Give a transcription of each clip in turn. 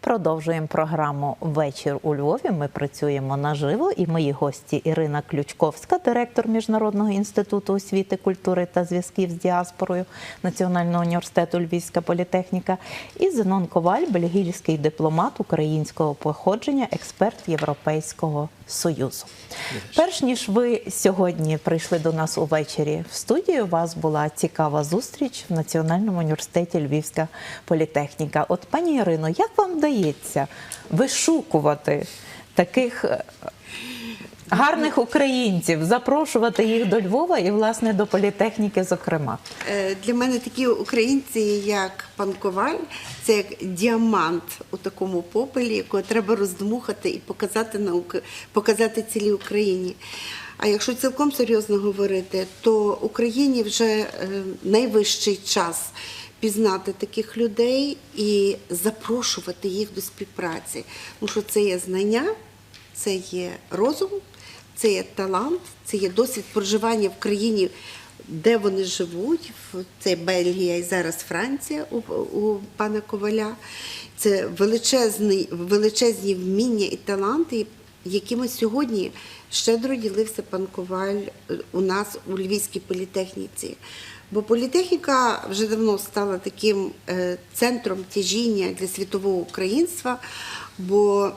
Продовжуємо програму Вечір у Львові. Ми працюємо наживо, і мої гості Ірина Ключковська, директор Міжнародного інституту освіти, культури та зв'язків з діаспорою Національного університету Львівська політехніка, і Зенон Коваль, бельгійський дипломат українського походження, експерт Європейського союзу. Перш ніж ви сьогодні прийшли до нас увечері в студію, у вас була цікава зустріч в Національному університеті Львівська політехніка. От пані Ірино, як вам вдається вишукувати таких е, гарних українців, запрошувати їх до Львова і, власне, до політехніки, зокрема? Е, Для мене такі українці, як пан Коваль, це як діамант у такому попелі, якого треба роздмухати і показати наук, показати цілій Україні. А якщо цілком серйозно говорити, то Україні вже е, найвищий час пізнати таких людей і запрошувати їх до співпраці. Тому що це є знання, це є розум, це є талант, це є досвід проживання в країні, де вони живуть. Це Бельгія і зараз Франція у, у пана Коваля. Це величезний, величезні вміння і таланти, якими сьогодні щедро ділився пан Коваль е, у нас у Львівській політехніці. Бо політехніка вже давно стала таким е, центром тяжіння для світового українства. Бо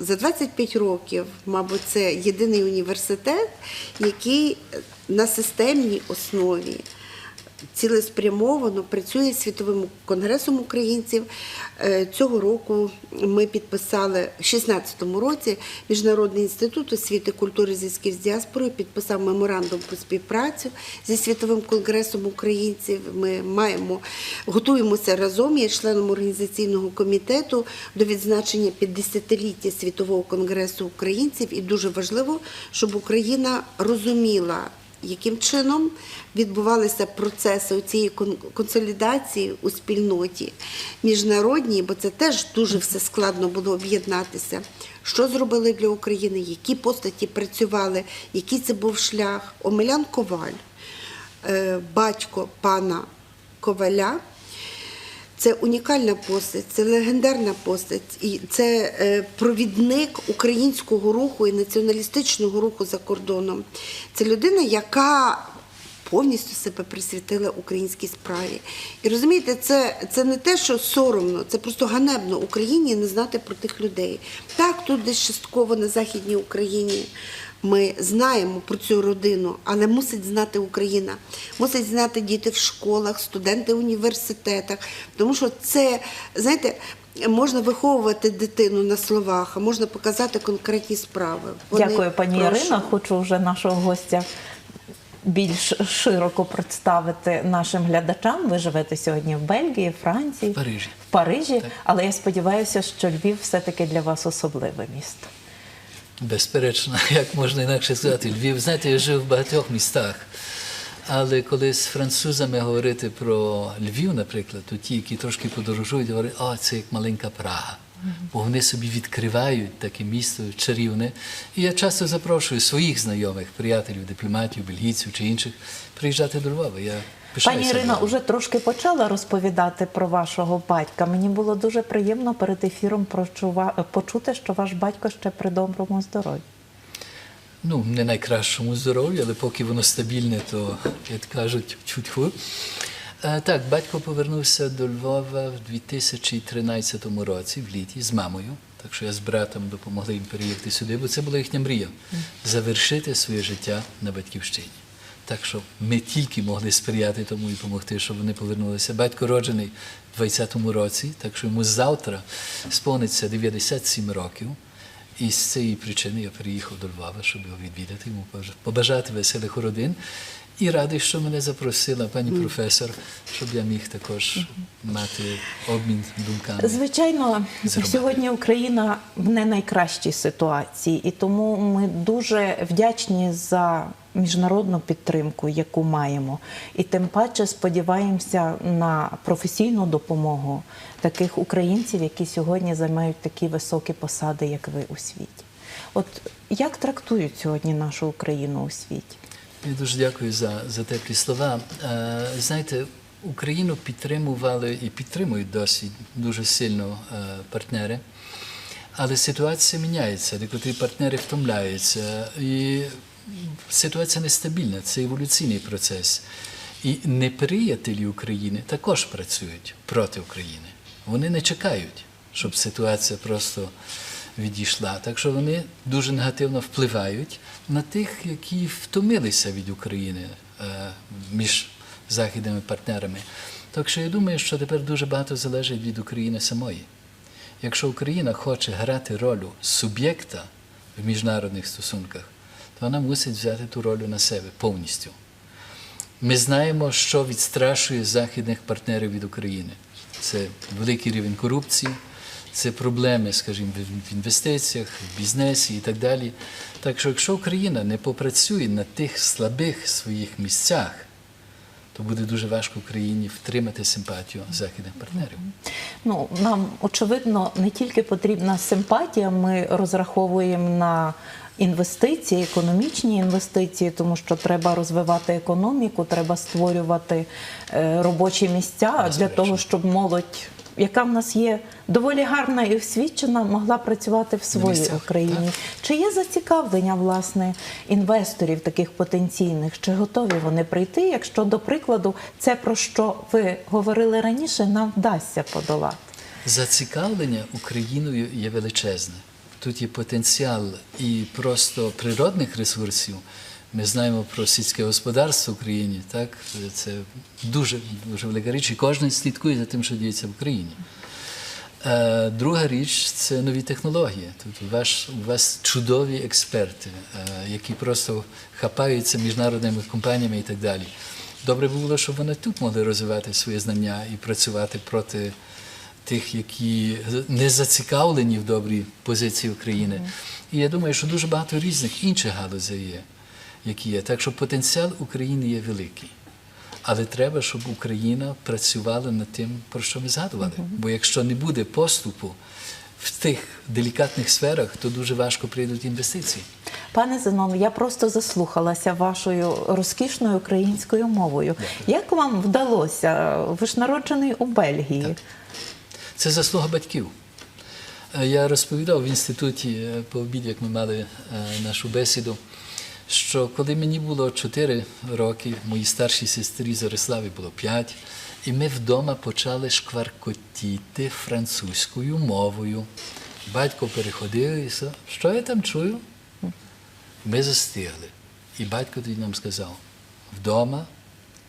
за 25 років, мабуть, це єдиний університет, який на системній основі цілеспрямовано працює світовим конгресом українців. Е, Цього року ми підписали в 2016 році Міжнародний інститут освіти, культури зв'язків з діаспорою підписав меморандум про співпрацю зі світовим конгресом українців. Ми маємо готуємося разом. Я членом організаційного комітету до відзначення 50-ліття світового конгресу українців. І дуже важливо, щоб Україна розуміла яким чином відбувалися процеси цієї консолідації у спільноті міжнародній, бо це теж дуже все складно було об'єднатися. Що зробили для України, які постаті працювали, який це був шлях. Омелян Коваль, е, батько пана Коваля. Це унікальна постать, це легендарна постать, і це е, провідник українського руху і націоналістичного руху за кордоном. Це людина, яка повністю себе присвятила українській справі. І розумієте, це, це не те, що соромно, це просто ганебно Україні не знати про тих людей. Так, тут десь частково на Західній Україні. Ми знаємо про цю родину, але мусить знати Україна, мусить знати діти в школах, студенти в університетах. Тому що це, знаєте, можна виховувати дитину на словах, а можна показати конкретні справи. Вони- Дякую, пані Прошу. Ірина. Хочу вже нашого гостя більш широко представити нашим глядачам. Ви живете сьогодні в Бельгії, Франції, В Парижі. в Парижі. Так. Але я сподіваюся, що Львів все-таки для вас особливе місто. Безперечно, як можна інакше сказати, Львів, знаєте, я жив в багатьох містах. Але коли з французами говорити про Львів, наприклад, то ті, які трошки подорожують, говорять, о, це як маленька Прага. Бо вони собі відкривають таке місто чарівне. І я часто запрошую своїх знайомих, приятелів, дипломатів, бельгійців чи інших приїжджати до Львова. Я Пані Ірина уже трошки почала розповідати про вашого батька. Мені було дуже приємно перед ефіром почути, що ваш батько ще при доброму здоров'ї. Ну, не найкращому здоров'ю, але поки воно стабільне, то, як кажуть, чуть-ху. Е, Так, батько повернувся до Львова в 2013 році, в літі, з мамою. Так що я з братом допомогли їм переїхати сюди, бо це була їхня мрія завершити своє життя на батьківщині. Так що ми тільки могли сприяти тому і допомогти, щоб вони повернулися. Батько роджений в 20-му році, так що йому завтра сповниться 97 років. І з цієї причини я приїхав до Львова, щоб його відвідати, йому побажати веселих родин. І радий, що мене запросила пані професор, щоб я міг також мати обмін думками. Звичайно, сьогодні Україна в не найкращій ситуації, і тому ми дуже вдячні за міжнародну підтримку, яку маємо. І тим паче сподіваємося на професійну допомогу таких українців, які сьогодні займають такі високі посади, як ви у світі. От як трактують сьогодні нашу Україну у світі? Я дуже дякую за, за теплі слова. Е, знаєте, Україну підтримували і підтримують досі дуже сильно е, партнери. Але ситуація міняється, декотрі партнери втомляються. І ситуація нестабільна, це еволюційний процес. І неприятелі України також працюють проти України. Вони не чекають, щоб ситуація просто відійшла. Так що вони дуже негативно впливають на тих, які втомилися від України е, між західними партнерами. Так що я думаю, що тепер дуже багато залежить від України самої. Якщо Україна хоче грати роль суб'єкта в міжнародних стосунках, то вона мусить взяти ту роль на себе повністю. Ми знаємо, що відстрашує західних партнерів від України. Це великий рівень корупції, це проблеми, скажімо, в інвестиціях, в бізнесі і так далі. Так що, якщо Україна не попрацює на тих слабих своїх місцях, то буде дуже важко Україні втримати симпатію західних партнерів. Ну, нам очевидно не тільки потрібна симпатія, ми розраховуємо на інвестиції, економічні інвестиції, тому що треба розвивати економіку, треба створювати е, робочі місця для того, щоб молодь, яка в нас є доволі гарна і освічена, могла працювати в своїй Україні. Чи є зацікавлення власне інвесторів таких потенційних? Чи готові вони прийти? Якщо до прикладу, це про що ви говорили раніше, нам вдасться подолати? Зацікавлення Україною є величезне. Тут є потенціал і просто природних ресурсів. Ми знаємо про сільське господарство в Україні, так? Це дуже, дуже велика річ, і кожен слідкує за тим, що діється в Україні. Е, Друга річ це нові технології. Тут у вас, у вас чудові експерти, е, які просто хапаються міжнародними компаніями і так далі. Добре було, щоб вони тут могли розвивати свої знання і працювати проти тих, які не зацікавлені в добрій позиції України. І я думаю, що дуже багато різних інших галузей є, які є. Так що потенціал України є великий. Але треба, щоб Україна працювала над тим, про що ми згадували. Бо якщо не буде поступу в тих делікатних сферах, то дуже важко прийдуть інвестиції. Пане Зенон, я просто заслухалася вашою розкішною українською мовою. Як вам вдалося? Ви ж народжений у Бельгії. Так. Це заслуга батьків. Е, Я розповідав в інституті е, по обіді, як ми мали е, нашу бесіду, що коли мені було 4 роки, моїй старшій сестрі Зориславі було 5, і ми вдома почали шкваркотіти французькою мовою. Батько переходив і сказав, що я там чую? Ми застигли. І батько тоді нам сказав: вдома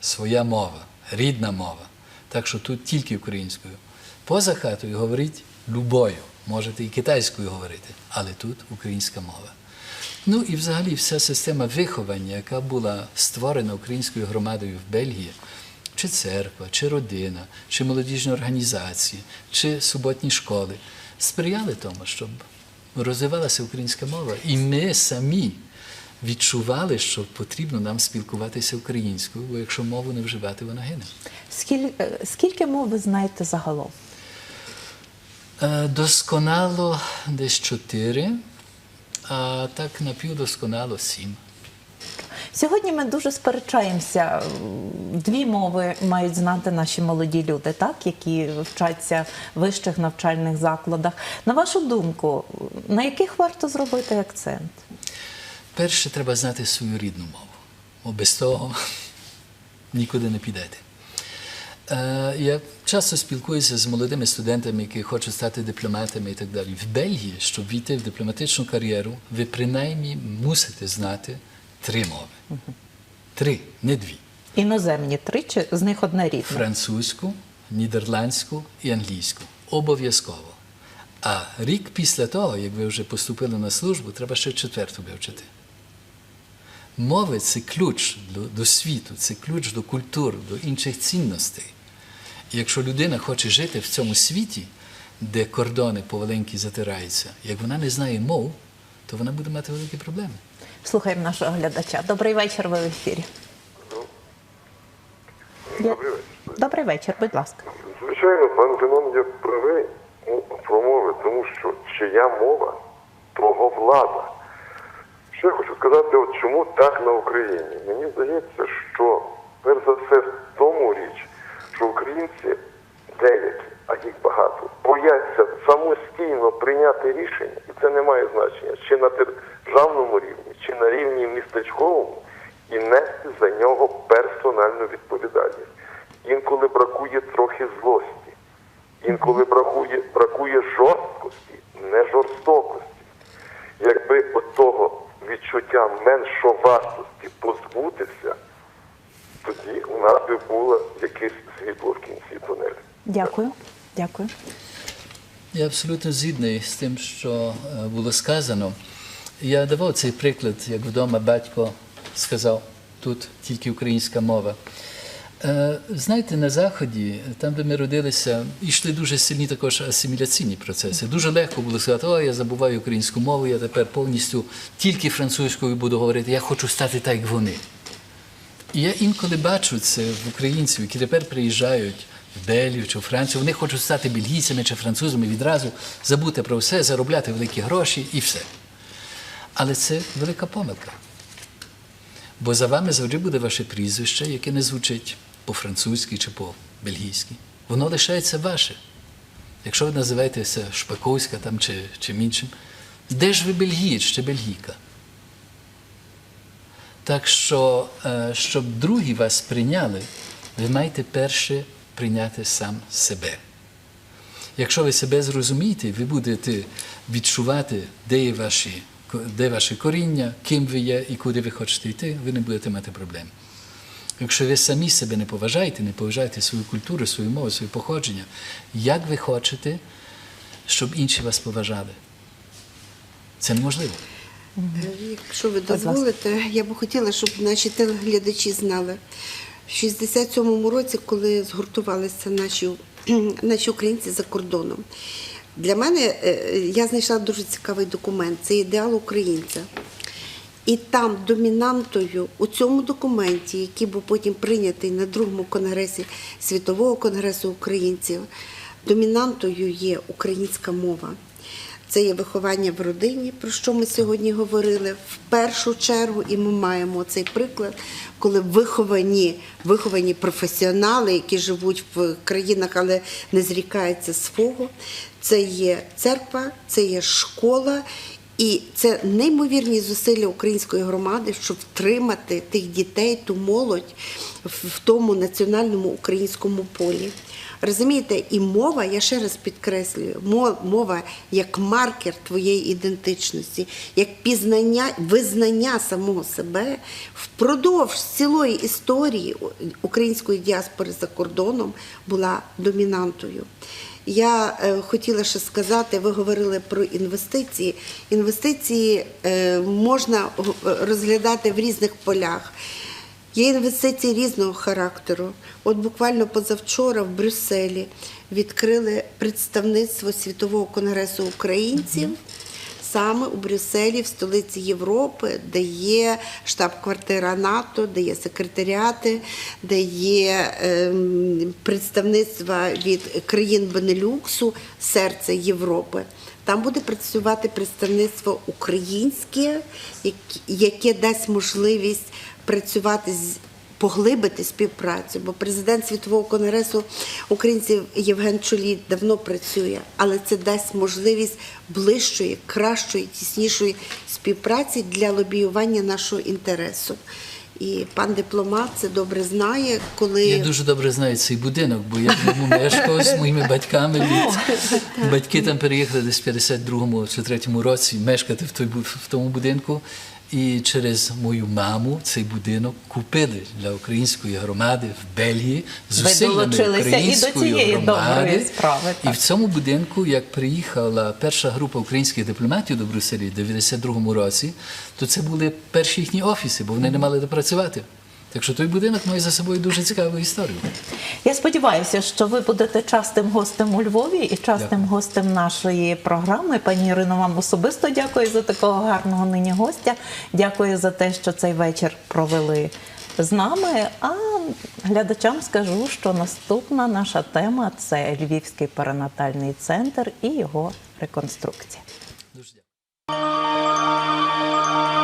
своя мова, рідна мова. Так що тут тільки українською. Поза хатою говорить любою, можете і китайською говорити, але тут українська мова. Ну і взагалі вся система виховання, яка була створена українською громадою в Бельгії, чи церква, чи родина, чи молодіжні організації, чи суботні школи, сприяли тому, щоб розвивалася українська мова. І ми самі відчували, що потрібно нам спілкуватися українською, бо якщо мову не вживати, вона гине. Скільки, скільки мов ви знаєте загалом? Е, Досконало десь чотири, а так напівдосконало сім. Сьогодні ми дуже сперечаємося. Дві мови мають знати наші молоді люди, так які вчаться в вищих навчальних закладах. На вашу думку, на яких варто зробити акцент? Перше, треба знати свою рідну мову, бо без того нікуди не підете. Е, Я часто спілкуюся з молодими студентами, які хочуть стати дипломатами і так далі. В Бельгії, щоб війти в дипломатичну кар'єру, ви принаймні мусите знати три мови. Три, не дві. Іноземні тричі, з них одна рідна. французьку, нідерландську і англійську. Обов'язково. А рік після того, як ви вже поступили на службу, треба ще четверту вивчити. Мови це ключ до, до світу, це ключ до культури, до інших цінностей. І якщо людина хоче жити в цьому світі, де кордони поваленькі затираються, як вона не знає мов, то вона буде мати великі проблеми. Слухаємо нашого глядача. Добрий вечір, ви в ефірі. Добрий вечір. Добрий вечір, будь ласка. Звичайно, пан Зенон є правий про мови, тому що чия мова, того влада. Ще я хочу сказати, от чому так на Україні. Мені здається, що перш за все в тому річ, що українці деякі, а їх багато, бояться самостійно прийняти рішення, і це не має значення, чи на державному рівні, чи на рівні містечковому, і нести за нього персональну відповідальність. Інколи бракує трохи злості, інколи бракує, бракує жорсткості, не жорстокості. Якби от того відчуття меншовартості позбутися, тоді у нас би було якесь світло в кінці тунелю. Дякую. Дякую. Я абсолютно згідний з тим, що е, було сказано. Я давав цей приклад, як вдома батько сказав, тут тільки українська мова. Е, Знаєте, на Заході, там, де ми родилися, йшли дуже сильні також асиміляційні процеси. Дуже легко було сказати, о, я забуваю українську мову, я тепер повністю тільки французькою буду говорити, я хочу стати так, як вони. Я інколи бачу це в українців, які тепер приїжджають в Белгію чи в Францію, вони хочуть стати бельгійцями чи французами відразу, забути про все, заробляти великі гроші і все. Але це велика помилка. Бо за вами завжди буде ваше прізвище, яке не звучить по-французьки чи по-бельгійськи. Воно лишається ваше. Якщо ви називаєтеся Шпаковська там, чи чим іншим, де ж ви бельгієць чи бельгійка? Так що, е, щоб другі вас прийняли, ви маєте перше прийняти сам себе. Якщо ви себе зрозумієте, ви будете відчувати, де є ваші, де ваше коріння, ким ви є і куди ви хочете йти, ви не будете мати проблем. Якщо ви самі себе не поважаєте, не поважаєте свою культуру, свою мову, своє походження, як ви хочете, щоб інші вас поважали? Це неможливо. Якщо ви дозволите, я би хотіла, щоб наші телеглядачі знали. В 67-му році, коли згуртувалися наші, наші українці за кордоном, для мене е, я знайшла дуже цікавий документ. Це ідеал українця. І там домінантою у цьому документі, який був потім прийнятий на другому конгресі Світового конгресу українців, домінантою є українська мова. Це є виховання в родині, про що ми сьогодні говорили в першу чергу, і ми маємо цей приклад, коли виховані, виховані професіонали, які живуть в країнах, але не зрікаються свого. Це є церква, це є школа. І це неймовірні зусилля української громади, щоб втримати тих дітей, ту молодь в тому національному українському полі. Розумієте, і мова, я ще раз підкреслюю, мова як маркер твоєї ідентичності, як пізнання, визнання самого себе впродовж цілої історії української діаспори за кордоном була домінантою. Я е, хотіла ще сказати, ви говорили про інвестиції. Інвестиції е, можна розглядати в різних полях. Є інвестиції різного характеру. От буквально позавчора в Брюсселі відкрили представництво Світового конгресу українців. Саме у Брюсселі, в столиці Європи, де є штаб-квартира НАТО, де є секретаріати, де є ем, представництва від країн Бенелюксу, серце Європи. Там буде працювати представництво українське, яке- яке дасть можливість працювати з поглибити співпрацю, бо президент Світового конгресу українців Євген Чолій давно працює, але це дасть можливість ближчої, кращої, тіснішої співпраці для лобіювання нашого інтересу. І пан дипломат це добре знає, коли Я дуже добре знаю цей будинок, бо я в ньому мешкав з моїми батьками. Від... Батьки там переїхали десь в 52-му чи 3-му році мешкати в, тому будинку. І через мою маму цей будинок купили для української громади в Бельгії зусиллями долучилися і до української громади. справи, І в цьому будинку, як приїхала перша група українських дипломатів до Брюсселі в 92-му році, то це були перші їхні офіси, бо вони не мали де працювати. Так що той будинок має за собою дуже цікаву історію. Я сподіваюся, що ви будете частим гостем у Львові і частим Дякую. гостем нашої програми. Пані Ірино, вам особисто дякую за такого гарного нині гостя. Дякую за те, що цей вечір провели з нами. А глядачам скажу, що наступна наша тема це Львівський перинатальний центр і його реконструкція. Дуже дякую.